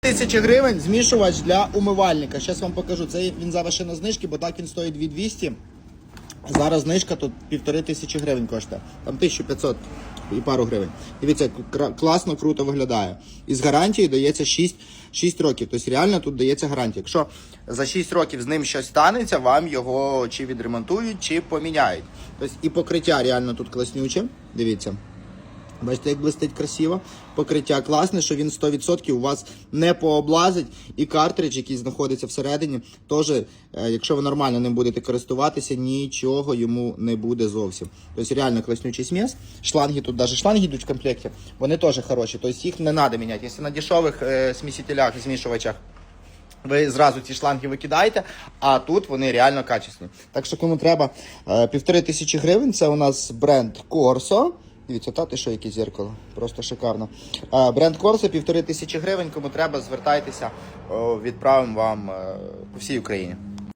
Тисячі гривень змішувач для умивальника. Зараз вам покажу. Це він зараз ще на знижки, бо так він стоїть 2200. Зараз знижка тут півтори тисячі гривень коштує. Там 1500 і пару гривень. Дивіться, класно, круто виглядає. І з гарантією дається 6, 6 років. Тобто реально тут дається гарантія. Якщо за 6 років з ним щось станеться, вам його чи відремонтують, чи поміняють. Тобто і покриття реально тут класнюче. Дивіться. Бачите, як блистить красиво. Покриття класне, що він 100% у вас не пооблазить. І картридж, який знаходиться всередині, теж, е, якщо ви нормально ним будете користуватися, нічого йому не буде зовсім. Тобто реально класнючий сміс. Шланги тут навіть шланги йдуть в комплекті, вони теж хороші. Тобто їх не треба міняти. Якщо на дешевих е, смісителях змішувачах ви зразу ці шланги викидаєте, а тут вони реально качественні. Так що кому треба е, півтори тисячі гривень, це у нас бренд Corso. Дивіться, та ти що, яке зеркало, просто шикарно. Е, Бренд Корсо, півтори тисячі гривень, кому треба, звертайтеся, о, відправимо вам е, по всій Україні.